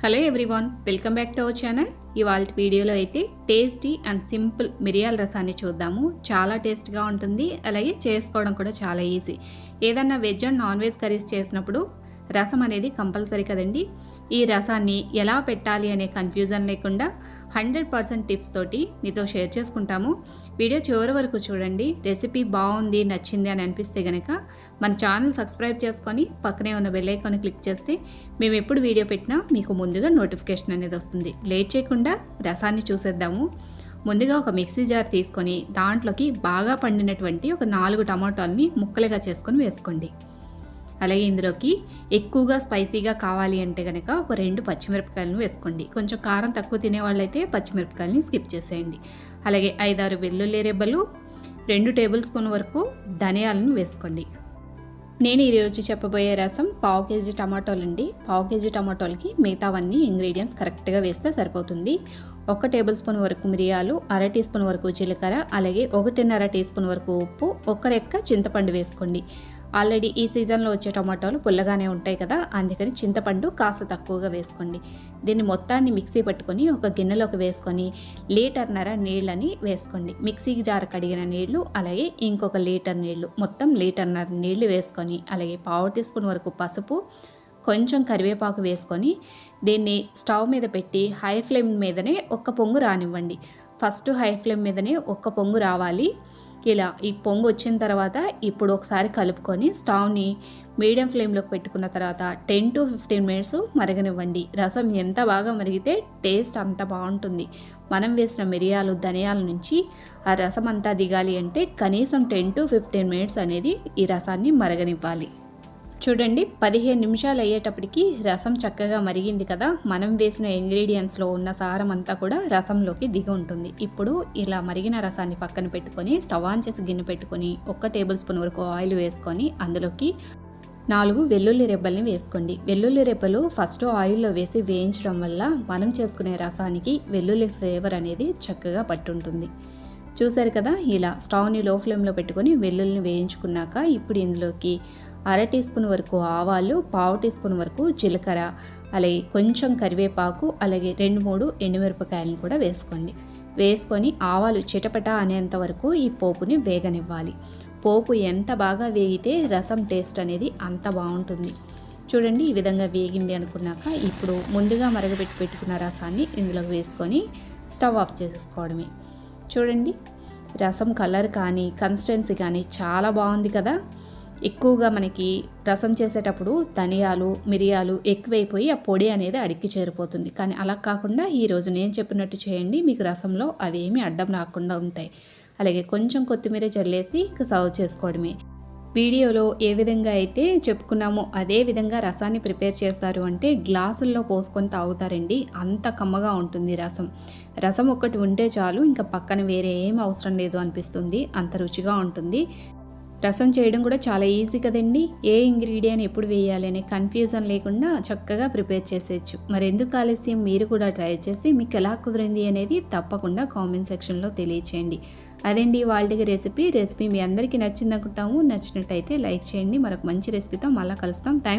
Hello everyone welcome back to our channel ఇవాళ వీడియోలో అయితే టేస్టీ అండ్ సింపుల్ మిరియాల రసాన్ని చూద్దాము. చాలా టేస్ట్గా ఉంటుంది అలాగే చేసుకోవడం కూడా చాలా ఈజీ ఏదన్నా veg and non veg curries చేసినప్పుడు రసం అనేది కంపల్సరీ కదండి. ఈ రసాన్ని ఎలా పెట్టాలి అనే కన్ఫ్యూజన్ లేకుండా హండ్రెడ్ పర్సెంట్ టిప్స్ తోటి మీతో షేర్ చేసుకుంటాము. వీడియో చివరి వరకు చూడండి. రెసిపీ బాగుంది నచ్చింది అని అనిపిస్తే కనుక మన ఛానల్ సబ్స్క్రైబ్ చేసుకొని పక్కనే ఉన్న బెల్ ఐకాన్ క్లిక్ చేస్తే మేము ఎప్పుడు వీడియో పెట్టినా మీకు ముందుగా నోటిఫికేషన్ అనేది వస్తుంది. లేట్ చేయకుండా రసాన్ని చూసేద్దాము. ముందుగా ఒక మిక్సీ జార్ తీసుకొని దాంట్లోకి బాగా పండినటువంటి ఒక నాలుగు టమాటాలని ముక్కలుగా చేసుకొని వేసుకోండి. అలాగే ఇందులోకి ఎక్కువగా స్పైసీగా కావాలి అంటే కనుక ఒక రెండు పచ్చిమిరపకాయలను వేసుకోండి. కొంచెం కారం తక్కువ తినే వాళ్ళైతే పచ్చిమిరపకాయలని స్కిప్ చేసేయండి. అలాగే ఐదారు వెల్లుల్లి రెబ్బలు రెండు టేబుల్ స్పూన్ వరకు ధనియాలను వేసుకోండి. నేను ఈరోజు చెప్పబోయే రసం పావు కేజీ టమాటోలు అండి పావు కేజీ టమాటోలకి మిగతావన్నీ ఇంగ్రీడియంట్స్ కరెక్ట్గా వేస్తే సరిపోతుంది. ఒక టేబుల్ స్పూన్ వరకు మిరియాలు అర టీ స్పూన్ వరకు జీలకర్ర అలాగే ఒకటిన్నర టీ స్పూన్ వరకు ఉప్పు ఒక రెక్క చింతపండు వేసుకోండి. ఆల్రెడీ ఈ సీజన్లో వచ్చే టమాటోలు పుల్లగానే ఉంటాయి కదా అందుకని చింతపండు కాస్త తక్కువగా వేసుకోండి. దీన్ని మొత్తాన్ని మిక్సీ పట్టుకొని ఒక గిన్నెలోకి వేసుకొని లీటర్నర నీళ్ళని వేసుకోండి. మిక్సీకి జార కడిగిన నీళ్ళు అలాగే ఇంకొక లీటర్ నీళ్ళు మొత్తం లీటర్నర నీళ్ళు వేసుకొని అలాగే పావు టీ స్పూన్ వరకు పసుపు కొంచెం కరివేపాకు వేసుకొని దీన్ని స్టవ్ మీద పెట్టి హై ఫ్లేమ్ మీదనే ఒక్క పొంగు రానివ్వండి. ఫస్ట్ హై ఫ్లేమ్ మీదనే ఒక్క పొంగు రావాలి. ఇలా ఈ పొంగు వచ్చిన తర్వాత ఇప్పుడు ఒకసారి కలుపుకొని స్టవ్ని మీడియం ఫ్లేమ్లోకి పెట్టుకున్న తర్వాత టెన్ టు ఫిఫ్టీన్ మినిట్స్ మరగనివ్వండి. రసం ఎంత బాగా మరిగితే టేస్ట్ అంత బాగుంటుంది. మనం వేసిన మిరియాలు ధనియాల నుంచి ఆ రసం అంతా దిగాలి అంటే కనీసం టెన్ టు ఫిఫ్టీన్ మినిట్స్ అనేది ఈ రసాన్ని మరగనివ్వాలి. చూడండి పదిహేను నిమిషాలు అయ్యేటప్పటికి రసం చక్కగా మరిగింది కదా. మనం వేసిన ఇంగ్రీడియంట్స్లో ఉన్న సారం అంతా కూడా రసంలోకి దిగి ఉంటుంది. ఇప్పుడు ఇలా మరిగిన రసాన్ని పక్కన పెట్టుకొని స్టవ్ ఆన్ చేసి గిన్నె పెట్టుకొని ఒక్క టేబుల్ స్పూన్ వరకు ఆయిల్ వేసుకొని అందులోకి నాలుగు వెల్లుల్లి రెబ్బల్ని వేసుకోండి. వెల్లుల్లి రెబ్బలు ఫస్ట్ ఆయిల్లో వేసి వేయించడం వల్ల మనం చేసుకునే రసానికి వెల్లుల్లి ఫ్లేవర్ అనేది చక్కగా పట్టుంటుంది. చూసారు కదా ఇలా స్టవ్ని లో ఫ్లేమ్లో పెట్టుకొని వెల్లుల్లిని వేయించుకున్నాక ఇప్పుడు ఇందులోకి అర టీ స్పూన్ వరకు ఆవాలు పావు టీ స్పూన్ వరకు జీలకర్ర అలాగే కొంచెం కరివేపాకు అలాగే రెండు మూడు ఎండుమిరపకాయలను కూడా వేసుకోండి. వేసుకొని ఆవాలు చిటపట అనేంత వరకు ఈ పోపుని వేగనివ్వాలి. పోపు ఎంత బాగా వేగితే రసం టేస్ట్ అనేది అంత బాగుంటుంది. చూడండి ఈ విధంగా వేగింది అనుకున్నాక ఇప్పుడు ముందుగా మరగబెట్టి పెట్టుకున్న రసాన్ని ఇందులో వేసుకొని స్టవ్ ఆఫ్ చేసుకోవడమే చూడండి రసం కలర్ కానీ కన్సిస్టెన్సీ కానీ చాలా బాగుంది కదా? ఎక్కువగా మనకి రసం చేసేటప్పుడు ధనియాలు మిరియాలు ఎక్కువైపోయి ఆ పొడి అనేది అడిక్కి చేరిపోతుంది. కానీ అలా కాకుండా ఈరోజు నేను చెప్పినట్టు చేయండి మీకు రసంలో అవేమీ అడ్డం రాకుండా ఉంటాయి. అలాగే కొంచెం కొత్తిమీర చల్లేసి సర్వ్ చేసుకోవడమే. వీడియోలో ఏ విధంగా అయితే చెప్పుకున్నామో అదే విధంగా రసాన్ని ప్రిపేర్ చేస్తారు అంటే గ్లాసుల్లో పోసుకొని తాగుతారండి. అంత కమ్మగా ఉంటుంది రసం. రసం ఒక్కటి ఉంటే చాలు ఇంకా పక్కన వేరే ఏం అవసరం లేదు అనిపిస్తుంది. అంత రుచిగా ఉంటుంది. రసం చేయడం కూడా చాలా ఈజీ కదండి. ఏ ఇంగ్రీడియంట్ ఎప్పుడు వేయాలి అనే కన్ఫ్యూజన్ లేకుండా చక్కగా ప్రిపేర్ చేసేయచ్చు. మరి ఎందుకు ఆలస్యం? మీరు కూడా ట్రై చేసి మీకు ఎలా కుదిరింది అనేది తప్పకుండా కామెంట్ సెక్షన్లో తెలియచేయండి. అదండి వాళ్ళకి రెసిపీ. రెసిపీ మీ అందరికీ నచ్చిందనుకుంటాము. నచ్చినట్టయితే లైక్ చేయండి. మరొక మంచి రెసిపీతో మళ్ళీ కలుస్తాం. థ్యాంక్స్